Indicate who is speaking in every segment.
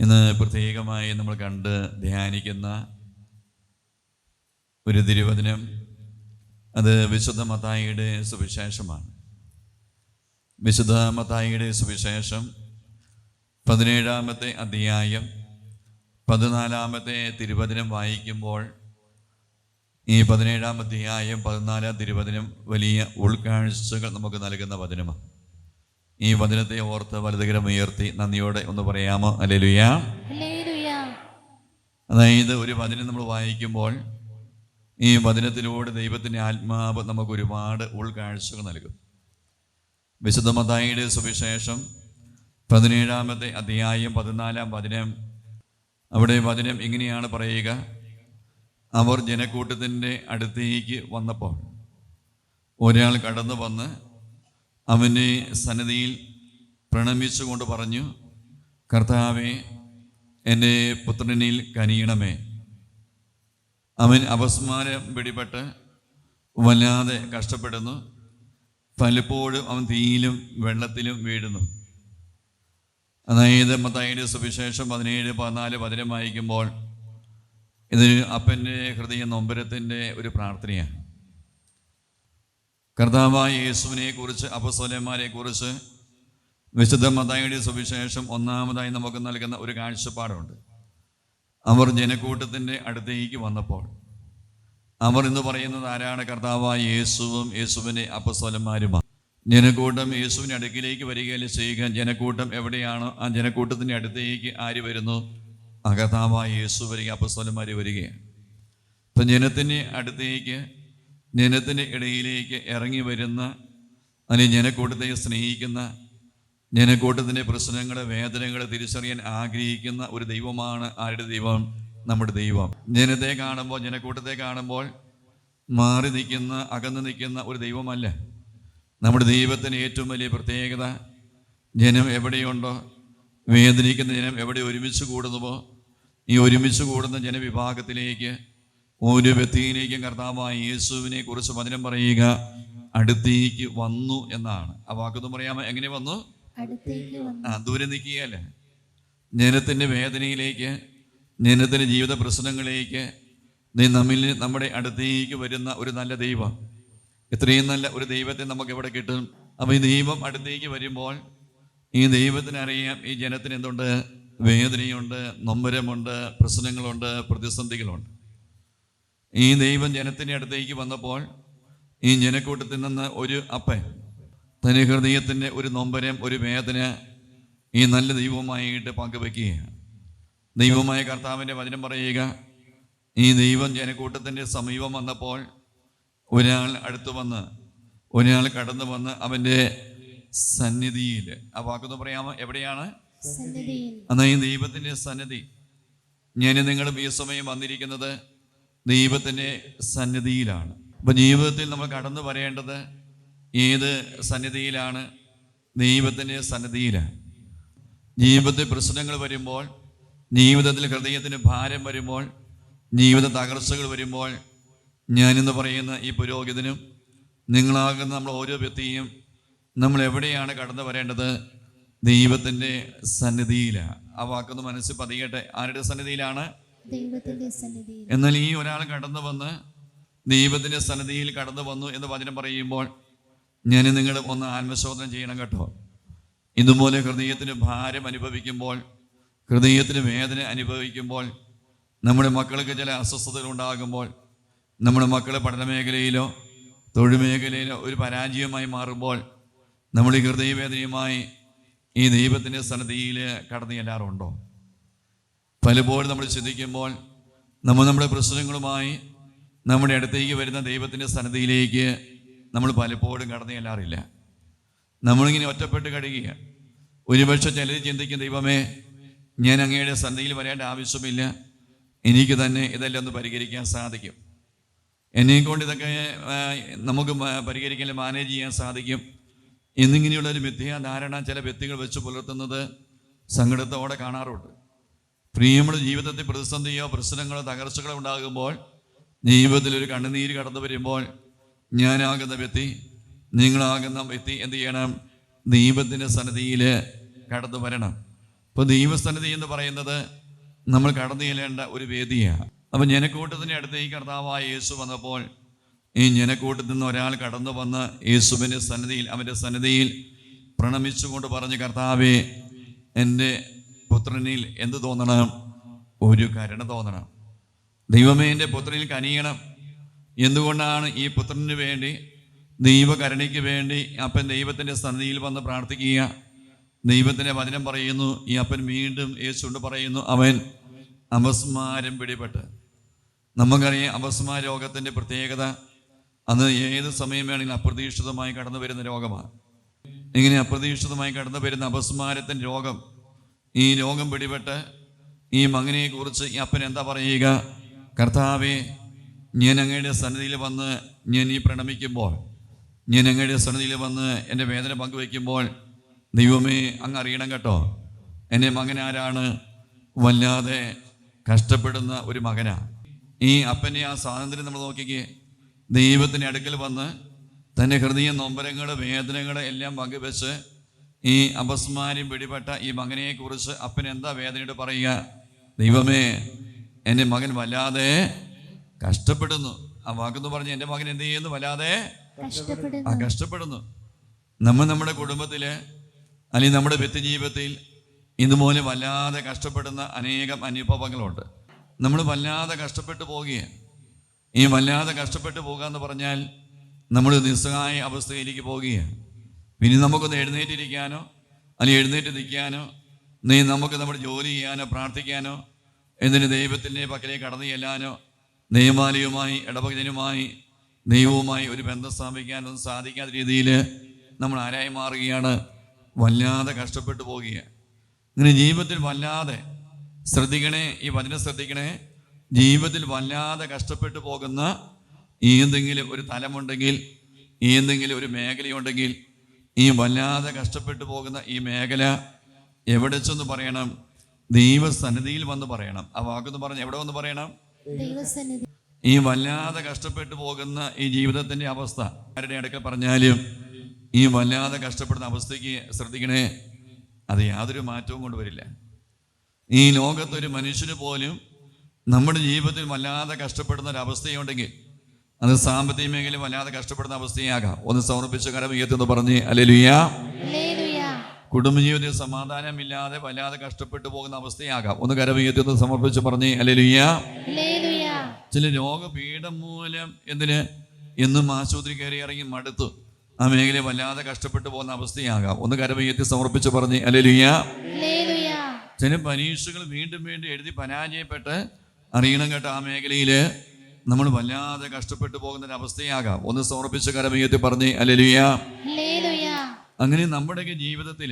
Speaker 1: ഇന്ന് പ്രത്യേകമായി നമ്മൾ കണ്ട് ധ്യാനിക്കുന്ന ഒരു തിരുവചനം. അത് വിശുദ്ധ മത്തായിയുടെ സുവിശേഷമാണ്. വിശുദ്ധ മത്തായിയുടെ സുവിശേഷം പതിനേഴാമത്തെ അധ്യായം പതിനാലാമത്തെ തിരുവചനം വായിക്കുമ്പോൾ ഈ പതിനേഴാം അധ്യായം പതിനാലാം തിരുവചനം വലിയ ഉൾക്കാഴ്ചകൾ നമുക്ക് നൽകുന്ന വചനമാണ്. ഈ വചനത്തെ ഓർത്ത് വലതുകരം ഉയർത്തി നന്ദിയോടെ ഒന്ന് പറയാമോ? അല്ലേലുയ അതായത് ഒരു വചനം നമ്മൾ വായിക്കുമ്പോൾ ഈ വചനത്തിലൂടെ ദൈവത്തിന്റെ ആത്മാവ് നമുക്ക് ഒരുപാട് ഉൾക്കാഴ്ചകൾ നൽകും. വിശുദ്ധ മത്തായിയുടെ സുവിശേഷം പതിനേഴാമത്തെ അധ്യായം പതിനാലാം വചനം. അവിടെ വചനം ഇങ്ങനെയാണ് പറയുക. അവർ ജനക്കൂട്ടത്തിന്റെ അടുത്തേക്ക് വന്നപ്പോൾ ഒരാൾ കടന്നു വന്ന് അവന്റെ സന്നിധിയിൽ പ്രണമിച്ചുകൊണ്ട് പറഞ്ഞു കർത്താവെ എന്റെ പുത്രനിൽ കനിയണമേ. അവൻ അപസ്മാരം പിടിപെട്ട് വല്ലാതെ കഷ്ടപ്പെടുന്നു. പലപ്പോഴും അവൻ തീയിലും വെള്ളത്തിലും വീഴുന്നു. അതായത് മത്തായിയുടെ സുവിശേഷം പതിനേഴ് പതിനാല് പതിനം വായിക്കുമ്പോൾ ഇത് അപ്പന്റെ ഹൃദയ നൊമ്പരത്തിന്റെ ഒരു പ്രാർത്ഥനയാണ്. കർത്താവായ യേശുവിനെ കുറിച്ച് അപസോലന്മാരെ കുറിച്ച് വിശുദ്ധ മതായുടെ സുവിശേഷം ഒന്നാമതായി നമുക്ക് നൽകുന്ന ഒരു കാഴ്ചപ്പാടുണ്ട്. അവർ ജനക്കൂട്ടത്തിന്റെ അടുത്തേക്ക് വന്നപ്പോൾ അവർ എന്ന് പറയുന്നത് ആരാണ്? കർത്താവായ യേശുവും യേശുവിന്റെ അപസ്വലന്മാരുമാണ് ജനക്കൂട്ടം യേശുവിന്റെ അടുക്കിലേക്ക് വരികയല്ല ചെയ്യുക? ജനക്കൂട്ടം എവിടെയാണോ? ആ ജനക്കൂട്ടത്തിന്റെ അടുത്തേക്ക് ആര് വരുന്നു? ആ കർത്താവായ യേശു വരിക അപസ്വലന്മാർ വരികയാണ്. ഇപ്പം ജനത്തിന്റെ അടുത്തേക്ക് ജനത്തിന്റെ ഇടയിലേക്ക് ഇറങ്ങി വരുന്ന അല്ലെങ്കിൽ ജനക്കൂട്ടത്തെ സ്നേഹിക്കുന്ന ജനക്കൂട്ടത്തിന്റെ പ്രശ്നങ്ങളെ വേദനകളെ തിരിച്ചറിയാൻ ആഗ്രഹിക്കുന്ന ഒരു ദൈവമാണ് ആരുടെ ദൈവം? നമ്മുടെ ദൈവം. ജനത്തെ കാണുമ്പോൾ ജനക്കൂട്ടത്തെ കാണുമ്പോൾ മാറി നിൽക്കുന്ന അകന്നു നിൽക്കുന്ന ഒരു ദൈവമല്ല. നമ്മുടെ ദൈവത്തിന് ഏറ്റവും വലിയ പ്രത്യേകത ജനം എവിടെയുണ്ടോ വേദനിക്കുന്ന ജനം എവിടെ ഒരുമിച്ച് കൂടുന്നുവോ ഈ ഒരുമിച്ച് കൂടുന്ന ജനവിഭാഗത്തിലേക്ക് ഒരു വ്യക്തിയിലേക്കും കർത്താവായ യേശുവിനെ കുറിച്ച് വചനം പറയുക അടുത്തേക്ക് വന്നു എന്നാണ്. ആ വാക്കൊന്നും പറയാമോ? എങ്ങനെ വന്നു? ആ ദൂരെ നിൽക്കുകയല്ലേ? ജനത്തിന്റെ വേദനയിലേക്ക് ജനത്തിന്റെ ജീവിത പ്രശ്നങ്ങളിലേക്ക് നീ നമ്മിൽ നമ്മുടെ അടുത്തേക്ക് വരുന്ന ഒരു നല്ല ദൈവം. ഇത്രയും നല്ല ഒരു ദൈവത്തെ നമുക്ക് എവിടെ കിട്ടും. അപ്പോൾ ഈ ദൈവം അടുത്തേക്ക് വരുമ്പോൾ ഈ ദൈവത്തിന് അറിയാം ഈ ജനത്തിന് എന്തുണ്ട്? വേദനയുണ്ട് നൊമ്പരമുണ്ട് പ്രശ്നങ്ങളുണ്ട് പ്രതിസന്ധികളുണ്ട്. ഈ ദൈവം ജനത്തിന്റെ അടുത്തേക്ക് വന്നപ്പോൾ ഈ ജനക്കൂട്ടത്തിൽ നിന്ന് ഒരു അപ്പൻ തന്റെ ഹൃദയത്തിന്റെ ഒരു നൊമ്പരം ഒരു വേദന ഈ നല്ല ദൈവവുമായിട്ട് പങ്കുവെക്കുകയാണ് ദൈവമായ കർത്താവിന്റെ വചനം പറയുക ഈ ദൈവം ജനക്കൂട്ടത്തിന്റെ സമീപം വന്നപ്പോൾ ഒരാൾ അടുത്തു വന്ന് ഒരാൾ കടന്നു വന്ന് അവന്റെ സന്നിധിയിൽ ആ വാക്കൊന്ന് പറയാമോ? എവിടെയാണ്? എന്നാൽ ഈ ദൈവത്തിന്റെ സന്നിധി. ഞാൻ നിങ്ങളും ഈ സമയം വന്നിരിക്കുന്നത് ദൈവത്തിന്റെ സന്നിധിയിലാണ്. അപ്പം ജീവിതത്തിൽ നമ്മൾ കടന്നു വരേണ്ടത് ഏത് സന്നിധിയിലാണ്? ദൈവത്തിന്റെ സന്നിധിയിലാണ്. ജീവിതത്തിൽ പ്രശ്നങ്ങൾ വരുമ്പോൾ ജീവിതത്തിൽ ഹൃദയത്തിന് ഭാരം വരുമ്പോൾ ജീവിത തകർച്ചകൾ വരുമ്പോൾ ഞാനിന്ന് പറയുന്ന ഈ പുരോഗതിനും നിങ്ങളാകുന്ന നമ്മൾ ഓരോ വ്യക്തിയും നമ്മൾ എവിടെയാണ് കടന്നു വരേണ്ടത്? ദൈവത്തിന്റെ സന്നിധിയിലാണ്. ആ വാക്കൊന്ന് മനസ്സിൽ പതിയട്ടെ. ആരുടെ സന്നിധിയിലാണ്? എന്നാൽ ഈ ഒരാൾ കടന്നു വന്ന് ദൈവത്തിന്റെ സന്നിധിയിൽ കടന്നു വന്നു എന്ന് വചനം പറയുമ്പോൾ ഞാൻ നിങ്ങൾ ഒന്ന് ആത്മശോധന ചെയ്യണം കേട്ടോ. ഇതുപോലെ ഹൃദയത്തിന് ഭാരം അനുഭവിക്കുമ്പോൾ ഹൃദയത്തിന് വേദന അനുഭവിക്കുമ്പോൾ നമ്മുടെ മക്കൾക്ക് ചില അസ്വസ്ഥതകൾ ഉണ്ടാകുമ്പോൾ നമ്മുടെ മക്കൾ പഠന മേഖലയിലോ തൊഴിൽ മേഖലയിലോ ഒരു പരാജയമായി മാറുമ്പോൾ നമ്മൾ ഈ ഹൃദയവേദനയുമായി ഈ ദൈവത്തിന്റെ സന്നദ്ധിയിൽ കടന്നു ചെല്ലാറുണ്ടോ? പലപ്പോഴും നമ്മൾ ചിന്തിക്കുമ്പോൾ നമ്മൾ നമ്മുടെ പ്രശ്നങ്ങളുമായി നമ്മുടെ അടുത്തേക്ക് വരുന്ന ദൈവത്തിന്റെ സന്നദ്ധിയിലേക്ക് നമ്മൾ പലപ്പോഴും കടന്നു ചെല്ലാറില്ല. നമ്മളിങ്ങനെ ഒറ്റപ്പെട്ട് കഴിയുക ഒരുപക്ഷെ ചിലർ ചിന്തിക്കും ദൈവമേ ഞാൻ അങ്ങയുടെ സന്ധിയിൽ വരേണ്ട ആവശ്യമില്ല. എനിക്ക് തന്നെ ഇതെല്ലാം ഒന്ന് പരിഹരിക്കാൻ സാധിക്കും. എന്നെയും കൊണ്ട് ഇതൊക്കെ നമുക്ക് പരിഹരിക്കാൻ മാനേജ് ചെയ്യാൻ സാധിക്കും. എന്നിങ്ങനെയുള്ള ഒരു മിഥ്യാധാരണ ചില വ്യക്തികൾ വെച്ച് പുലർത്തുന്നത് സങ്കടത്തോടെ കാണാറുണ്ട്. പ്രിയമുള്ള ജീവിതത്തിൽ പ്രതിസന്ധിയോ പ്രശ്നങ്ങളോ തകർച്ചകളോ ഉണ്ടാകുമ്പോൾ ജീവിതത്തിൽ ഒരു കണ്ണുനീര് കടന്നു വരുമ്പോൾ ഞാനാകുന്ന വ്യക്തി നിങ്ങളാകുന്ന വ്യക്തി എന്ത് ചെയ്യണം? ദൈവത്തിന്റെ സന്നിധിയിൽ കടന്നു വരണം. ഇപ്പോൾ ദൈവസന്നിധി എന്ന് പറയുന്നത് നമ്മൾ കടന്നു ചെല്ലേണ്ട ഒരു വേദിയാണ്. അപ്പം ജനക്കൂട്ടത്തിന്റെ അടുത്ത് ഈ കർത്താവായ യേശു വന്നപ്പോൾ ഈ ജനക്കൂട്ടത്തിൽ നിന്ന് ഒരാൾ കടന്നു വന്ന് യേശുവിന്റെ സന്നിധിയിൽ അവന്റെ സന്നിധിയിൽ പ്രണമിച്ചുകൊണ്ട് പറഞ്ഞ് കർത്താവേ എന്റെ പുത്രനിൽ എന്ത് തോന്നണം? ഒരു കരുണ തോന്നണം. ദൈവമേ എന്റെ പുത്രനിൽ കനിയണം. എന്തുകൊണ്ടാണ് ഈ പുത്രന് വേണ്ടി ദൈവകരുണയ്ക്ക് വേണ്ടി അപ്പൻ ദൈവത്തിന്റെ സന്നിധിയിൽ വന്ന് പ്രാർത്ഥിക്കുക? ദൈവത്തിന്റെ വചനം പറയുന്നു ഈ അപ്പൻ വീണ്ടും യേശുണ്ട് പറയുന്നു അവൻ അപസ്മാരം പിടിപെട്ട്. നമുക്കറിയാം അപസ്മാ രോഗത്തിന്റെ പ്രത്യേകത. അത് ഏത് സമയം വേണമെങ്കിലും അപ്രതീക്ഷിതമായി കടന്നു വരുന്ന രോഗമാണ്. ഇങ്ങനെ അപ്രതീക്ഷിതമായി കടന്നു വരുന്ന അപസ്മാരത്തിന്റെ രോഗം ഈ രോഗം പിടിപെട്ട് ഈ മകനെക്കുറിച്ച് ഈ അപ്പൻ എന്താ പറയുക? കർത്താവെ ഞാൻ അങ്ങയുടെ സന്നിധിയിൽ വന്ന് ഞാൻ ഈ പ്രണമിക്കുമ്പോൾ ഞാൻ അങ്ങയുടെ സന്നിധിയിൽ വന്ന് എന്റെ വേദന പങ്കുവയ്ക്കുമ്പോൾ ദൈവമേ അങ്ങ് അറിയണം കേട്ടോ. എന്റെ ആരാണ്? വല്ലാതെ കഷ്ടപ്പെടുന്ന ഒരു മകനാണ് ഈ അപ്പന്റെ ആ സ്വാതന്ത്ര്യം നമ്മൾ നോക്കിക്കേ. ദൈവത്തിന്റെ അടുക്കൽ വന്ന് തന്റെ ഹൃദയ നൊമ്പരങ്ങൾ വേദനകൾ എല്ലാം പങ്കുവെച്ച് ഈ അപസ്മാരി പിടിപെട്ട ഈ മകനെക്കുറിച്ച് അപ്പൻ എന്താ വേദനയോട് പറയുക? ദൈവമേ എന്റെ മകൻ വല്ലാതെ കഷ്ടപ്പെടുന്നു. ആ വാക്കെന്ന് പറഞ്ഞ് എന്റെ മകൻ എന്ത് ചെയ്യുന്നു? വല്ലാതെ ആ
Speaker 2: കഷ്ടപ്പെടുന്നു.
Speaker 1: നമ്മൾ നമ്മുടെ കുടുംബത്തിൽ അല്ലെങ്കിൽ നമ്മുടെ വ്യക്തി ജീവിതത്തിൽ ഇതുപോലെ വല്ലാതെ കഷ്ടപ്പെടുന്ന അനേകം അനുഭവങ്ങളുണ്ട്. നമ്മൾ വല്ലാതെ കഷ്ടപ്പെട്ടു പോവുകയാണ്. ഈ വല്ലാതെ കഷ്ടപ്പെട്ടു പോകുക എന്ന് പറഞ്ഞാൽ നമ്മൾ നിസ്സഹായ അവസ്ഥയിലേക്ക് പോവുകയാണ്. പിന്നെ നമുക്കൊന്ന് എഴുന്നേറ്റിരിക്കാനോ അല്ലെങ്കിൽ എഴുന്നേറ്റ് നിൽക്കാനോ നീ നമുക്ക് നമ്മുടെ ജോലി ചെയ്യാനോ പ്രാർത്ഥിക്കാനോ എന്തിന് ദൈവത്തിന്റെ പക്കലേ കടന്നു ചെല്ലാനോ നിയമാലിയുമായി ഇടപെടലുമായി ദൈവവുമായി ഒരു ബന്ധം സ്ഥാപിക്കാനൊന്നും സാധിക്കാത്ത രീതിയിൽ നമ്മൾ ആരായി മാറുകയാണ്? വല്ലാതെ കഷ്ടപ്പെട്ടു പോവുകയാണ്. ഇങ്ങനെ ജീവിതത്തിൽ വല്ലാതെ ശ്രദ്ധിക്കണേ ഈ വചനം ശ്രദ്ധിക്കണേ ജീവിതത്തിൽ വല്ലാതെ കഷ്ടപ്പെട്ടു പോകുന്ന ഏതെങ്കിലും ഒരു തലമുണ്ടെങ്കിൽ ഏതെങ്കിലും ഒരു മേഖലയുണ്ടെങ്കിൽ ഈ വല്ലാതെ കഷ്ടപ്പെട്ടു പോകുന്ന ഈ മേഖല എവിടെ ചെന്ന് പറയണം? ദൈവസന്നിധിയിൽ വന്ന് പറയണം. ആ വാക്കെന്ന് പറഞ്ഞ് എവിടെ വന്ന് പറയണം? ഈ വല്ലാതെ കഷ്ടപ്പെട്ടു പോകുന്ന ഈ ജീവിതത്തിന്റെ അവസ്ഥ ആരുടെ അടുക്കൽ പറഞ്ഞാലും ഈ വല്ലാതെ കഷ്ടപ്പെടുന്ന അവസ്ഥയ്ക്ക് ശ്രദ്ധിക്കണേ അത് യാതൊരു മാറ്റവും കൊണ്ടുവരില്ല. ഈ ലോകത്തൊരു മനുഷ്യന് പോലും നമ്മുടെ ജീവിതത്തിൽ വല്ലാതെ കഷ്ടപ്പെടുന്ന ഒരു അവസ്ഥയുണ്ടെങ്കിൽ അത് സാമ്പത്തിക മേഖല വല്ലാതെ കഷ്ടപ്പെടുന്ന അവസ്ഥയാകാം. ഒന്ന് സമർപ്പിച്ച കരം ഉയർത്തുന്നു പറഞ്ഞ്
Speaker 2: അല്ലെലുയാ.
Speaker 1: കുടുംബജീവിതത്തിൽ സമാധാനമില്ലാതെ വല്ലാതെ കഷ്ടപ്പെട്ടു പോകുന്ന അവസ്ഥയാകാം. ഒന്ന് കരം ഉയർത്തുന്നു സമർപ്പിച്ച് പറഞ്ഞ്
Speaker 2: അല്ലെലുയാ.
Speaker 1: ചില രോഗപീഠം മൂലം എന്തിന്? എന്നും ആശുപത്രി കയറി ഇറങ്ങി മടുത്തു. ആ മേഖല വല്ലാതെ കഷ്ടപ്പെട്ടു പോകുന്ന അവസ്ഥയാകാം. ഒന്ന് കരമയ്യത്തി സമർപ്പിച്ച് പറഞ്ഞ്
Speaker 2: അല്ലെലുയാ.
Speaker 1: ചില പരീക്ഷകൾ വീണ്ടും വീണ്ടും എഴുതി പരാജയപ്പെട്ട് അറിയണം കേട്ടോ ആ മേഖലയിൽ നമ്മൾ വല്ലാതെ കഷ്ടപ്പെട്ടു പോകുന്ന ഒരു അവസ്ഥയാകാം ഒന്ന് സമർപ്പിച്ച കരമയത്തിൽ പറഞ്ഞ്
Speaker 2: ഹല്ലേലൂയ
Speaker 1: അങ്ങനെ നമ്മുടെയൊക്കെ ജീവിതത്തിൽ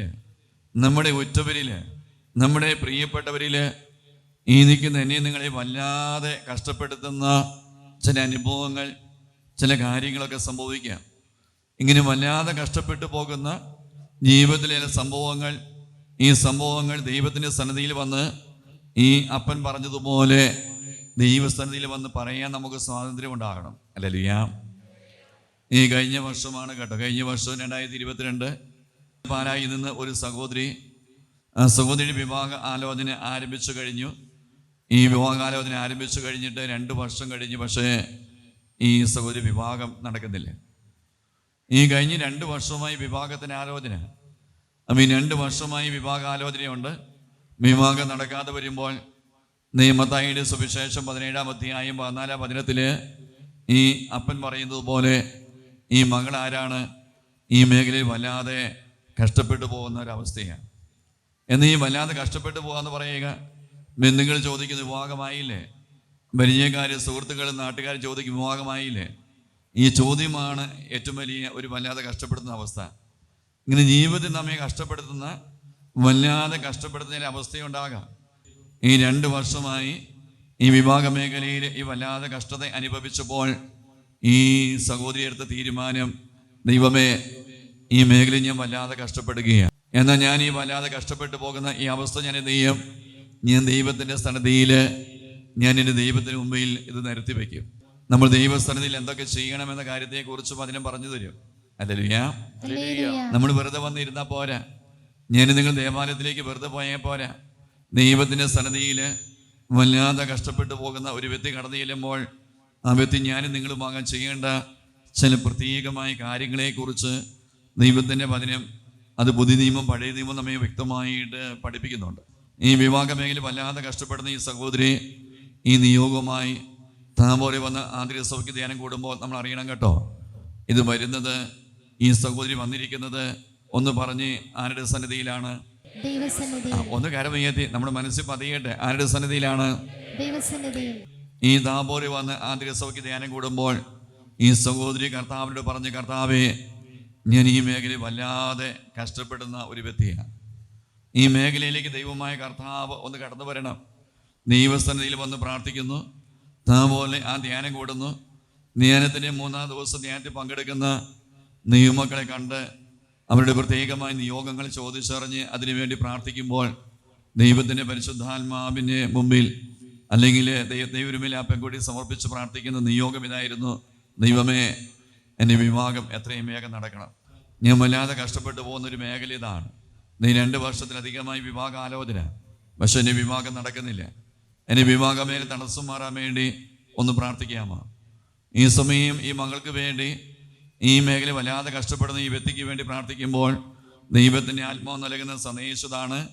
Speaker 1: നമ്മുടെ ഉറ്റവരിൽ നമ്മുടെ പ്രിയപ്പെട്ടവരിൽ ഈ നിൽക്കുന്ന എന്നെ നിങ്ങളെ വല്ലാതെ കഷ്ടപ്പെടുത്തുന്ന ചില അനുഭവങ്ങൾ ചില കാര്യങ്ങളൊക്കെ സംഭവിക്കാം. ഇങ്ങനെ വല്ലാതെ കഷ്ടപ്പെട്ടു പോകുന്ന ജീവിതത്തിലെ ചില സംഭവങ്ങൾ ഈ സംഭവങ്ങൾ ദൈവത്തിന്റെ സന്നദ്ധിയിൽ വന്ന് ഈ അപ്പൻ പറഞ്ഞതുപോലെ ദൈവസന്നിധിയിൽ വന്ന് പറയാൻ നമുക്ക് സ്വാതന്ത്ര്യം ഉണ്ടാകണം. അല്ലല്ലോ ഈ കഴിഞ്ഞ വർഷമാണ് കേട്ടോ. കഴിഞ്ഞ വർഷം രണ്ടായിരത്തി ഇരുപത്തിരണ്ട് പാലായി നിന്ന് ഒരു സഹോദരി സഹോദരിയുടെ സഹോദരി വിവാഹ ആലോചന ആരംഭിച്ചു കഴിഞ്ഞു. ഈ വിവാഹാലോചന ആരംഭിച്ചു കഴിഞ്ഞിട്ട് രണ്ട് വർഷം കഴിഞ്ഞു പക്ഷേ ഈ സഹോദരി വിവാഹം നടക്കുന്നില്ല. ഈ കഴിഞ്ഞ് രണ്ട് വർഷമായി വിവാഹത്തിന് ആലോചന. അപ്പം ഈ രണ്ട് വർഷമായി വിവാഹാലോചനയുണ്ട്. വിവാഹം നടക്കാതെ വരുമ്പോൾ നിയമത്തായിയുടെ സുവിശേഷം പതിനേഴാം അധ്യായം പതിനാലാം വചനത്തിൽ ഈ അപ്പൻ പറയുന്നത് പോലെ ഈ മകൾ ആരാണ്? ഈ മേഖലയിൽ വല്ലാതെ കഷ്ടപ്പെട്ടു പോകുന്ന ഒരവസ്ഥയാണ് എന്ന് ഈ വല്ലാതെ കഷ്ടപ്പെട്ടു പോകാന്ന് പറയുക ബന്ധുക്കൾ ചോദിക്കുന്ന വിവാഹമായില്ലേ? പരിചയക്കാർ സുഹൃത്തുക്കൾ നാട്ടുകാർ ചോദിക്കും വിവാഹമായില്ലേ? ഈ ചോദ്യമാണ് ഏറ്റവും വലിയ ഒരു വല്ലാതെ കഷ്ടപ്പെടുന്ന അവസ്ഥ. ഇങ്ങനെ ജീവിതത്തിൽ നമ്മെ കഷ്ടപ്പെടുത്തുന്ന വല്ലാതെ കഷ്ടപ്പെടുത്തുന്ന അവസ്ഥയുണ്ടാകാം. ഈ രണ്ട് വർഷമായി ഈ വിഭാഗ മേഖലയിൽ ഈ വല്ലാതെ കഷ്ടത അനുഭവിച്ചപ്പോൾ ഈ സഹോദരി എടുത്ത തീരുമാനം ദൈവമേ ഈ മേഖലയിൽ ഞാൻ വല്ലാതെ കഷ്ടപ്പെടുകയാണ്. എന്നാൽ ഞാൻ ഈ വല്ലാതെ കഷ്ടപ്പെട്ടു പോകുന്ന ഈ അവസ്ഥ ഞാൻ എന്ത് ചെയ്യും? ഞാൻ ദൈവത്തിന്റെ സന്നദ്ധിയിൽ ഞാൻ എന്റെ ദൈവത്തിന് മുമ്പിൽ ഇത് നിരത്തി വയ്ക്കും. നമ്മൾ ദൈവസ്ഥാനത്തിൽ എന്തൊക്കെ ചെയ്യണമെന്ന കാര്യത്തെക്കുറിച്ചും അതിനും പറഞ്ഞു തരും. അല്ലല്ലോ നമ്മൾ വെറുതെ വന്നിരുന്നാൽ പോരാ. ഞാൻ നിങ്ങൾ ദേവാലയത്തിലേക്ക് വെറുതെ പോയാൽ പോരാ. ദൈവത്തിന്റെ സന്നദ്ധിയിൽ വല്ലാതെ കഷ്ടപ്പെട്ടു പോകുന്ന ഒരു വ്യക്തി കടന്നു ചെല്ലുമ്പോൾ ആ വ്യക്തി ഞാനും നിങ്ങളുമാകാൻ ചെയ്യേണ്ട ചില പ്രത്യേകമായ കാര്യങ്ങളെക്കുറിച്ച് ദൈവത്തിന്റെ വചനം അത് പുതിയ നിയമം പഴയ നിയമം നമ്മെ വ്യക്തമായിട്ട് പഠിപ്പിക്കുന്നുണ്ട്. ഈ വിവാഹ മേഖല വല്ലാതെ കഷ്ടപ്പെടുന്ന ഈ സഹോദരി ഈ നിയോഗവുമായി താമോരെ വന്ന ആന്തരിക സൗഖ്യ ധ്യാനം കൂടുമ്പോൾ നമ്മൾ അറിയണം കേട്ടോ. ഇത് വരുന്നത് ഈ സഹോദരി വന്നിരിക്കുന്നത് ഒന്ന് പറഞ്ഞ് ആരുടെ സന്നിധിയിലാണ്? ഒന്ന് കരമയ്യത്തി നമ്മുടെ മനസ്സിൽ പതിയട്ടെ. ആരുടെ സന്നിധിയിലാണ്? ഈ ദാബോരി വന്ന് ആന്തരിക സൗഖ്യ ധ്യാനം കൂടുമ്പോൾ ഈ സഹോദരി കർത്താവിനോട് പറഞ്ഞ് കർത്താവേ ഞാൻ ഈ മേഖലയിൽ വല്ലാതെ കഷ്ടപ്പെടുന്ന ഒരു വ്യക്തിയാണ്. ഈ മേഖലയിലേക്ക് ദൈവമായ കർത്താവ് ഒന്ന് കടന്നു വരണം. ദൈവസന്നിധിയിൽ വന്ന് പ്രാർത്ഥിക്കുന്നു. അതുപോലെ ആ ധ്യാനം കൂടുന്നു. ധ്യാനത്തിന്റെ മൂന്നാം ദിവസം ധ്യാനത്തിൽ പങ്കെടുക്കുന്ന നിയമക്കളെ കണ്ട് അവരുടെ പ്രത്യേകമായ നിയോഗങ്ങൾ ചോദിച്ചറിഞ്ഞ് അതിനുവേണ്ടി പ്രാർത്ഥിക്കുമ്പോൾ ദൈവത്തിന്റെ പരിശുദ്ധാത്മാവിന്റെ മുമ്പിൽ അല്ലെങ്കിൽ ദൈവ- ദൈവരുമിൽ ആ പെൺകുട്ടി സമർപ്പിച്ച് പ്രാർത്ഥിക്കുന്ന നിയോഗം ഇതായിരുന്നു. ദൈവമേ എന്റെ വിവാഹം എത്രയും വേഗം നടക്കണം. ഞാൻ വല്ലാതെ കഷ്ടപ്പെട്ടു പോകുന്ന ഒരു മേഖല ഇതാണ്. നീ രണ്ട് വർഷത്തിലധികമായി വിവാഹ ആലോചന പക്ഷെ എന്റെ വിവാഹം നടക്കുന്നില്ല. എന്റെ വിവാഹമേലെ തടസ്സം മാറാൻ വേണ്ടി ഒന്ന് പ്രാർത്ഥിക്കാമോ? ഈ സമയം ഈ മകൾക്ക് വേണ്ടി ഈ മേഖല വല്ലാതെ കഷ്ടപ്പെടുന്ന ഈ വ്യക്തിക്ക് വേണ്ടി പ്രാർത്ഥിക്കുമ്പോൾ ദൈവത്തിന്റെ ആത്മാവ് നൽകുന്ന സന്ദേശതാണ്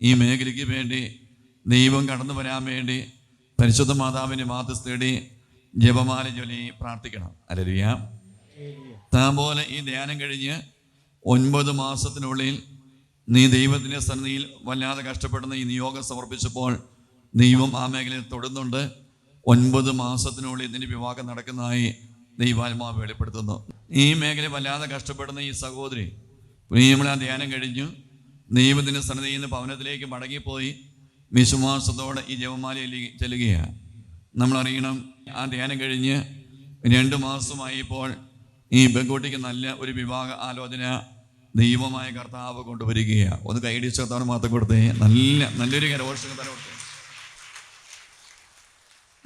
Speaker 1: ഈ മേഖലയ്ക്ക് വേണ്ടി ദൈവം കടന്നു വരാൻ വേണ്ടി പരിശുദ്ധ മാതാവിന്റെ മാതൃ തേടി ജപമാല ചൊല്ലി പ്രാർത്ഥിക്കണം. അലരിയ താൻ പോലെ ഈ ധ്യാനം കഴിഞ്ഞ് ഒൻപത് മാസത്തിനുള്ളിൽ നീ ദൈവത്തിന്റെ സന്നിധിയിൽ വല്ലാതെ കഷ്ടപ്പെടുന്ന ഈ നിയോഗം സമർപ്പിച്ചപ്പോൾ ദൈവം ആ മേഖലയിൽ തൊടുന്നുണ്ട്. ഒൻപത് മാസത്തിനുള്ളിൽ ഇതിന്റെ വിവാഹം നടക്കുന്നതായി ദൈവാത്മാവ് വെളിപ്പെടുത്തുന്നു. ഈ മേഖല വല്ലാതെ കഷ്ടപ്പെടുന്ന ഈ സഹോദരി ആ ധ്യാനം കഴിഞ്ഞു. ദൈവത്തിന്റെ സന്നിധി നിന്ന് ഭവനത്തിലേക്ക് മടങ്ങിപ്പോയി. വിശ്വാസത്തോടെ ഈ ജപമാലയിൽ ചെല്ലുകയാണ്. നമ്മളറിയണം ആ ധ്യാനം കഴിഞ്ഞ് രണ്ട് മാസമായപ്പോൾ ഈ പെൺകുട്ടിക്ക് നല്ല ഒരു വിവാഹ ആലോചന ദൈവമായ കർത്താവ് കൊണ്ടുവരികയാണ് ഒന്ന് കൈയടിച്ച് മാത്രം കൊടുത്തേ. നല്ല നല്ലൊരു കരോഷക തല കൊടുത്തേ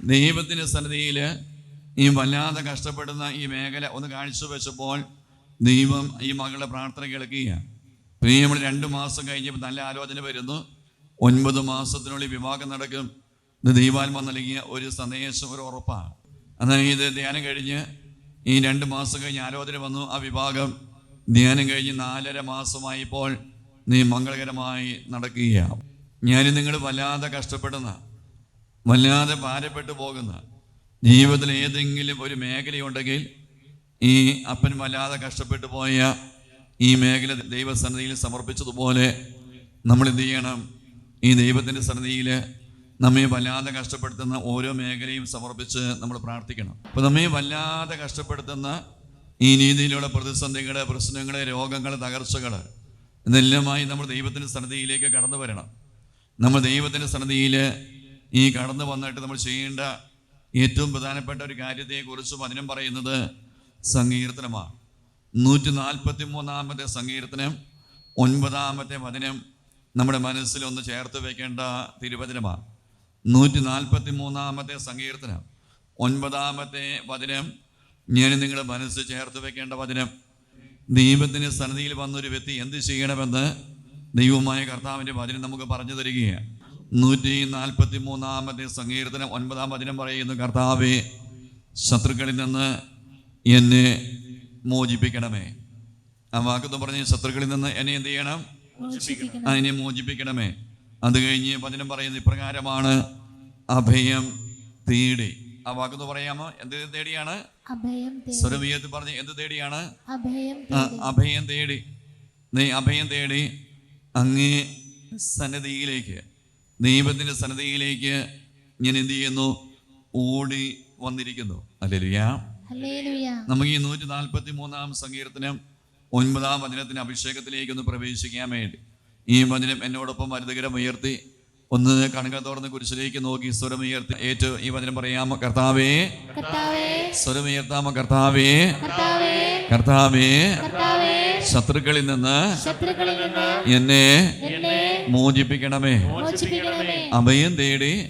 Speaker 1: ദൈവത്തിന്റെ സന്നിധിയിൽ ഈ വല്ലാതെ കഷ്ടപ്പെടുന്ന ഈ മേഖല ഒന്ന് കാണിച്ചു വെച്ചപ്പോൾ ദൈവം ഈ മകളുടെ പ്രാർത്ഥന കേൾക്കുകയാണ് പിന്നെ നമ്മൾ രണ്ട് മാസം കഴിഞ്ഞപ്പോൾ നല്ല ആലോചന വരുന്നു. ഒൻപത് മാസത്തിനുള്ളിൽ വിവാഹം നടക്കും. ഇത് ദൈവാത്മ നൽകിയ ഒരു സന്ദേശം ഒരു ഉറപ്പാണ്. അതായത് ധ്യാനം കഴിഞ്ഞ് ഈ രണ്ട് മാസം കഴിഞ്ഞ് ആലോചന വന്നു ആ വിവാഹം ധ്യാനം കഴിഞ്ഞ് നാലര മാസമായപ്പോൾ നീ മംഗളകരമായി നടക്കുകയാണ് ഞാൻ നിങ്ങൾ വല്ലാതെ കഷ്ടപ്പെടുന്ന വല്ലാതെ ഭാരപ്പെട്ടു പോകുന്ന ജീവിതത്തിൽ ഏതെങ്കിലും ഒരു മേഖലയുണ്ടെങ്കിൽ ഈ അപ്പൻ വല്ലാതെ കഷ്ടപ്പെട്ടു പോയ ഈ മേഖല ദൈവസന്നിധിയിൽ സമർപ്പിച്ചതുപോലെ നമ്മൾ എന്ത് ചെയ്യണം? ഈ ദൈവത്തിന്റെ സന്നിധിയിൽ നമ്മെ വല്ലാതെ കഷ്ടപ്പെടുത്തുന്ന ഓരോ മേഖലയും സമർപ്പിച്ച് നമ്മൾ പ്രാർത്ഥിക്കണം. അപ്പോൾ നമ്മെ വല്ലാതെ കഷ്ടപ്പെടുത്തുന്ന ഈ രീതിയിലുള്ള പ്രതിസന്ധികൾ പ്രശ്നങ്ങൾ രോഗങ്ങൾ തകർച്ചകൾ ഇതെല്ലാമായി നമ്മൾ ദൈവത്തിന്റെ സന്നിധിയിലേക്ക് കടന്നു വരണം. നമ്മൾ ദൈവത്തിന്റെ സന്നിധിയിൽ ഈ കടന്നു വന്നിട്ട് നമ്മൾ ചെയ്യേണ്ട ഏറ്റവും പ്രധാനപ്പെട്ട ഒരു കാര്യത്തെക്കുറിച്ചും വചനം പറയുന്നത് സങ്കീർത്തനമാണ്. നൂറ്റി നാൽപ്പത്തി മൂന്നാമത്തെ സങ്കീർത്തനം ഒൻപതാമത്തെ വചനം നമ്മുടെ മനസ്സിൽ ഒന്ന് ചേർത്ത് വെക്കേണ്ട തിരുവചനമാണ്. നൂറ്റി നാൽപ്പത്തി മൂന്നാമത്തെ സങ്കീർത്തനം ഒൻപതാമത്തെ വചനം ഞാൻ നിങ്ങളുടെ മനസ്സ് ചേർത്ത് വെക്കേണ്ട വചനം. ദൈവത്തിന് സന്നിധിയിൽ വന്നൊരു വ്യക്തി എന്ത് ചെയ്യണമെന്ന് ദൈവമായ കർത്താവിന്റെ വചനം നമുക്ക് പറഞ്ഞു തരികയാണ്. നൂറ്റി നാൽപ്പത്തി മൂന്നാമത്തെ സങ്കീർത്തനം ഒൻപതാം വചനം പറയുന്നു കർത്താവെ ശത്രുക്കളിൽ നിന്ന് എന്നെ മോചിപ്പിക്കണമേ. ആ വാക്കത്ത് പറഞ്ഞ് ശത്രുക്കളിൽ നിന്ന് എന്നെ എന്ത് ചെയ്യണം? അതിനെ മോചിപ്പിക്കണമേ. അത് കഴിഞ്ഞ് വചനം പറയുന്ന ഇപ്രകാരമാണ് അഭയം തേടി. ആ വാക്കെന്ന് പറയാമോ? എന്ത് തേടിയാണ്? സ്വരമീയത്ത് പറഞ്ഞ് എന്ത് തേടിയാണ്?
Speaker 2: അഭയം തേടി.
Speaker 1: നീ അഭയം തേടി അങ്ങേ സന്നദ്ധിയിലേക്ക് ദൈവത്തിന്റെ സന്നദ്ധയിലേക്ക് ഞാൻ എന്ത് ചെയ്യുന്നു? ഓടി വന്നിരിക്കുന്നു. അല്ലേലുയാ നമുക്ക് ഈ നൂറ്റി നാൽപ്പത്തി മൂന്നാം സങ്കീർത്തനം ഒൻപതാം വചനത്തിന് അഭിഷേകത്തിലേക്ക് ഒന്ന് പ്രവേശിക്കാൻ വേണ്ടി. ഈ വചനം എന്നോടൊപ്പം വലുതുകരം ഉയർത്തി ഒന്ന് കണക്ക തുറന്ന് കുരിശിലേക്ക് നോക്കി സ്വരമുയർത്തി ഏറ്റവും ഈ വചനം പറയാമോ? കർത്താവേ. സ്വരമുയർത്താമോ കർത്താവേ.
Speaker 2: കർത്താവേ.
Speaker 1: ശത്രുക്കളിൽ നിന്ന് എന്നെ മോചിപ്പിക്കണമേ. അഭയം തേടി.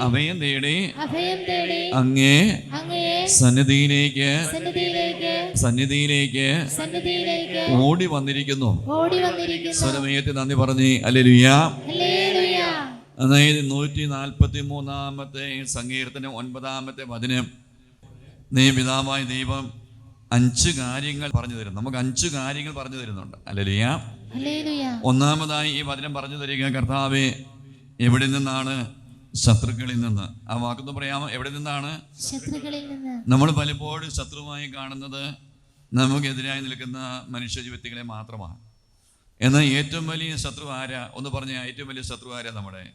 Speaker 2: അഭയം തേടി.
Speaker 1: അങ്ങേ. സന്നിധിയിലേക്ക്.
Speaker 2: സന്നിധിയിലേക്ക്.
Speaker 1: ഓടി വന്നിരിക്കുന്നു.
Speaker 2: ഓടി
Speaker 1: സ്വരമയത്തിൽ നന്ദി പറഞ്ഞു.
Speaker 2: ഹല്ലേലൂയ.
Speaker 1: അതായത് നൂറ്റി നാൽപ്പത്തി മൂന്നാമത്തെ സങ്കീർത്തനം ഒൻപതാമത്തെ വചനം. നീ പിതാവായ ദൈവം അഞ്ച് കാര്യങ്ങൾ പറഞ്ഞു തരുന്നു. നമുക്ക് അഞ്ച് കാര്യങ്ങൾ പറഞ്ഞു തരുന്നുണ്ട്. അല്ലെലിയ ഒന്നാമതായി ഈ വചനം പറഞ്ഞു തരിക കർത്താവെ എവിടെ നിന്നാണ് ശത്രുക്കളിൽ നിന്ന്? ആ വാക്കൊന്ന് പറയാമോ? എവിടെ നിന്നാണ്?
Speaker 2: ശത്രുക്കളിൽ നിന്ന്.
Speaker 1: നമ്മൾ പലപ്പോഴും ശത്രുവായി കാണുന്നത് നമുക്കെതിരായി നിൽക്കുന്ന മനുഷ്യ വ്യക്തികളെ മാത്രമാണ്. എന്നാൽ ഏറ്റവും വലിയ ശത്രു ആരാ? ഒന്ന് പറഞ്ഞ ഏറ്റവും വലിയ ശത്രു ആരാ നമ്മുടെ?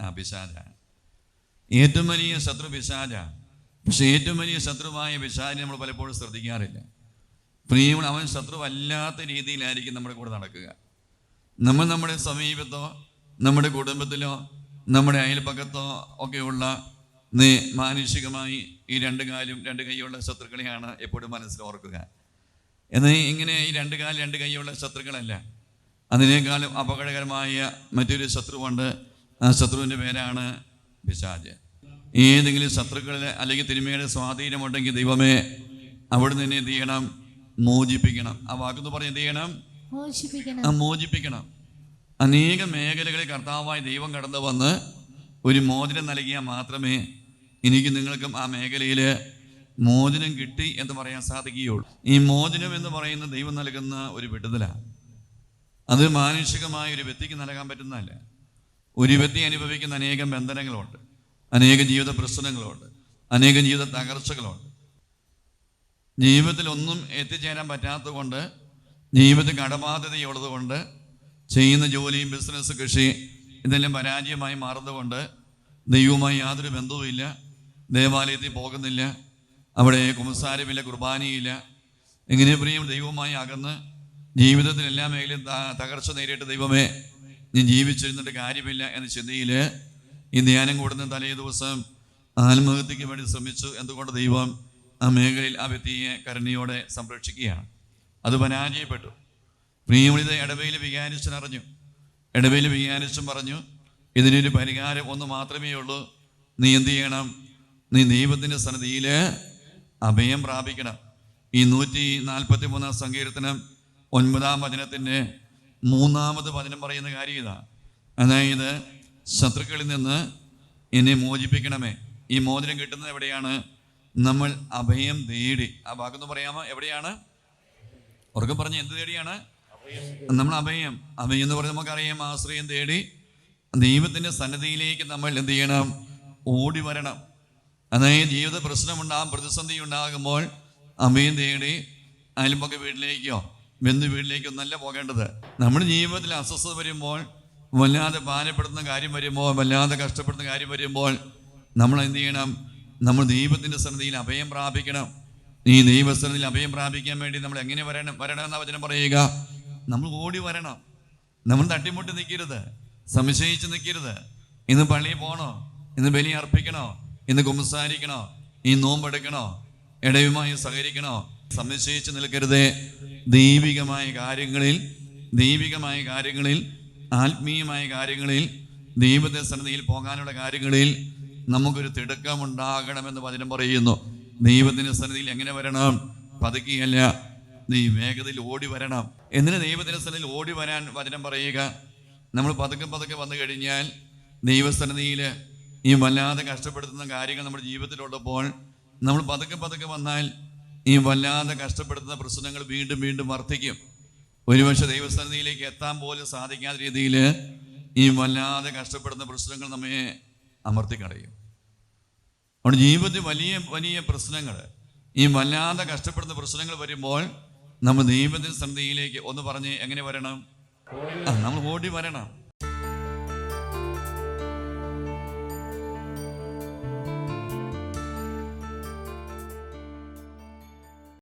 Speaker 1: ആ പിശാജ ഏറ്റവും വലിയ ശത്രു പിശാജ പക്ഷെ ഏറ്റവും വലിയ ശത്രുവായ പിശാജിനെ നമ്മൾ പലപ്പോഴും ശ്രദ്ധിക്കാറില്ല. പ്രിയങ്ങൾ അവൻ ശത്രു വല്ലാത്ത രീതിയിലായിരിക്കും നമ്മുടെ കൂടെ നടക്കുക. നമ്മൾ നമ്മുടെ സമീപത്തോ നമ്മുടെ കുടുംബത്തിലോ നമ്മുടെ അയൽപ്പക്കത്തോ ഒക്കെയുള്ള മാനുഷികമായി ഈ രണ്ട് കാലും രണ്ട് കൈയുള്ള ശത്രുക്കളെയാണ് എപ്പോഴും മനസ്സിൽ ഓർക്കുക. എന്നാൽ ഇങ്ങനെ ഈ രണ്ട് കാലം രണ്ട് കൈയുള്ള ശത്രുക്കളല്ല. അതിനേക്കാളും അപകടകരമായ മറ്റൊരു ശത്രുവുണ്ട്. ആ ശത്രുവിന്റെ പേരാണ് പിശാജ്. ഏതെങ്കിലും ശത്രുക്കളിൽ അല്ലെങ്കിൽ തിരുമയുടെ സ്വാധീനമുണ്ടെങ്കിൽ ദൈവമേ അവിടെ നിന്ന് എന്ത് ചെയ്യണം? മോചിപ്പിക്കണം. ആ വാക്കെന്ന് പറഞ്ഞ് എന്ത് ചെയ്യണം?
Speaker 2: മോചിപ്പിക്കണം.
Speaker 1: ആ മോചിപ്പിക്കണം. അനേക മേഖലകളിൽ കർത്താവായി ദൈവം കടന്നു വന്ന് ഒരു മോചനം നൽകിയാൽ മാത്രമേ എനിക്ക് നിങ്ങൾക്കും ആ മേഖലയിൽ മോചനം കിട്ടി എന്ന് പറയാൻ സാധിക്കുകയുള്ളൂ. ഈ മോചനം എന്ന് പറയുന്ന ദൈവം നൽകുന്ന ഒരു വിടുതലാണ് അത് മാനുഷികമായ ഒരു വ്യക്തിക്ക് നൽകാൻ പറ്റുന്നതല്ല. ഒരു വ്യക്തി അനുഭവിക്കുന്ന അനേകം ബന്ധനങ്ങളുണ്ട്. അനേക ജീവിത പ്രശ്നങ്ങളുണ്ട്. അനേകം ജീവിത തകർച്ചകളുണ്ട്. ജീവിതത്തിൽ ഒന്നും എത്തിച്ചേരാൻ പറ്റാത്തത് കൊണ്ട് ജീവിതത്തിൽ കടബാധ്യതയുള്ളത് കൊണ്ട് ചെയ്യുന്ന ജോലിയും ബിസിനസ് കൃഷി ഇതെല്ലാം പരാജയമായി മാറുന്നതുകൊണ്ട് ദൈവവുമായി യാതൊരു ബന്ധവുമില്ല. ദേവാലയത്തിൽ പോകുന്നില്ല. അവിടെ കുമ്പസാരമില്ല കുർബാനയില്ല. എങ്ങനെ പ്രിയം ദൈവവുമായി അകന്ന് ജീവിതത്തിൽ എല്ലാ മേഖലയും തകർച്ച നേരിട്ട് ദൈവമേ നീ ജീവിച്ചിരുന്നിട്ട് കാര്യമില്ല എന്ന ചിന്തയിൽ ഈ ധ്യാനം കൂടുന്ന തലേ ദിവസം ആത്മഹത്യക്ക് വേണ്ടി ശ്രമിച്ചു. എന്തുകൊണ്ട് ദൈവം ആ മേഖലയിൽ ആ വ്യക്തിയെ കരുണയോടെ സംരക്ഷിക്കുകയാണ്. അത് പരാജയപ്പെട്ടു. പ്രിയമിത ഇടവയിൽ വികാരിച്ചൻ അറിഞ്ഞു. ഇടവയിൽ വികാരിച്ചും പറഞ്ഞു ഇതിനൊരു പരിഹാരം ഒന്ന് മാത്രമേ ഉള്ളൂ. നീ എന്ത് ചെയ്യണം? നീ ദൈവത്തിന്റെ സന്നിധിയിൽ അഭയം പ്രാപിക്കണം. ഈ നൂറ്റി നാൽപ്പത്തി മൂന്നാം സങ്കീർത്തനം ഒൻപതാം വചനത്തിന്റെ മൂന്നാമത് വചനം പറയുന്ന കാര്യം ഇതാ. അതായത് ശത്രുക്കളിൽ നിന്ന് എന്നെ മോചിപ്പിക്കണമേ. ഈ മോചനം കിട്ടുന്നത് എവിടെയാണ്? നമ്മൾ അഭയം തേടി. ആ ഭാഗത്ത് പറയാമോ? എവിടെയാണ്? ഉറക്കം പറഞ്ഞ് എന്ത് തേടിയാണ്? നമ്മൾ അഭയം. അഭയം എന്ന് പറഞ്ഞാൽ നമുക്കറിയാം ആശ്രയം തേടി ദൈവത്തിന്റെ സന്നദ്ധിയിലേക്ക് നമ്മൾ എന്ത് ചെയ്യണം? ഓടി വരണം. അതായത് ജീവിത പ്രശ്നമുണ്ടാകും പ്രതിസന്ധി ഉണ്ടാകുമ്പോൾ അഭയം തേടി അയൽപ്പൊക്കെ വീട്ടിലേക്കോ ബന്ധു വീട്ടിലേക്കോ നല്ല പോകേണ്ടത്. നമ്മുടെ ജീവിതത്തിൽ അസ്വസ്ഥത വരുമ്പോൾ വല്ലാതെ ഭാരപ്പെടുന്ന കാര്യം വരുമ്പോൾ വല്ലാതെ കഷ്ടപ്പെടുന്ന കാര്യം വരുമ്പോൾ നമ്മൾ എന്ത് ചെയ്യണം? നമ്മൾ ദൈവത്തിന്റെ സന്നിധിയിൽ അഭയം പ്രാപിക്കണം. ഈ ദൈവസ്ഥനിൽ അഭയം പ്രാപിക്കാൻ വേണ്ടി നമ്മൾ എങ്ങനെ വരണം വരണം എന്ന വചനം പറയുക. നമ്മൾ ഓടി വരണം. നമ്മൾ തട്ടിമുട്ടി നിൽക്കരുത്. സംശയിച്ച് നിൽക്കരുത്. ഇന്ന് പള്ളിയിൽ പോകണോ? ഇന്ന് ബലി അർപ്പിക്കണോ? ഇന്ന് കുമ്പസാരിക്കണോ? ഈ നോമ്പെടുക്കണോ? ഇടയുമായി സഹകരിക്കണോ? സംശയിച്ച് നിൽക്കരുത്. ദൈവികമായ കാര്യങ്ങളിൽ ദൈവികമായ കാര്യങ്ങളിൽ ആത്മീയമായ കാര്യങ്ങളിൽ ദൈവത്തെ സന്നിധിയിൽ പോകാനുള്ള കാര്യങ്ങളിൽ നമുക്കൊരു തിടുക്കമുണ്ടാകണമെന്ന് വചനം പറയുന്നു. ദൈവത്തിന്റെ സന്നിധിയിൽ എങ്ങനെ വരണം? പതുക്കിയല്ല. നീ വേഗതയിൽ ഓടി വരണം. എന്തിന് ദൈവത്തിന്റെ സന്നിധിയിൽ ഓടി വരാൻ വചനം പറയുക? നമ്മൾ പതുക്കെ പതുക്കെ വന്നു കഴിഞ്ഞാൽ ദൈവസന്നിധിയിൽ ഈ വല്ലാതെ കഷ്ടപ്പെടുത്തുന്ന കാര്യങ്ങൾ നമ്മുടെ ജീവിതത്തിലുള്ളപ്പോൾ നമ്മൾ പതുക്കെ പതുക്കെ വന്നാൽ ഈ വല്ലാതെ കഷ്ടപ്പെടുത്തുന്ന പ്രശ്നങ്ങൾ വീണ്ടും വീണ്ടും വർദ്ധിക്കും. ഒരുപക്ഷെ ദൈവസന്നിധിയിലേക്ക് എത്താൻ പോലും സാധിക്കാത്ത രീതിയിൽ ഈ വല്ലാതെ കഷ്ടപ്പെടുന്ന പ്രശ്നങ്ങൾ നമ്മെ അമർത്തിക്കളയും. അതുകൊണ്ട് ജീവിതത്തിൽ വലിയ വലിയ പ്രശ്നങ്ങൾ ഈ വല്ലാതെ കഷ്ടപ്പെടുന്ന പ്രശ്നങ്ങൾ വരുമ്പോൾ നമ്മൾ ദൈവത്തിന്റെ സന്ധിയിലേക്ക് ഒന്ന് പറഞ്ഞ് എങ്ങനെ വരണം? നമ്മൾ ഓടി വരണം.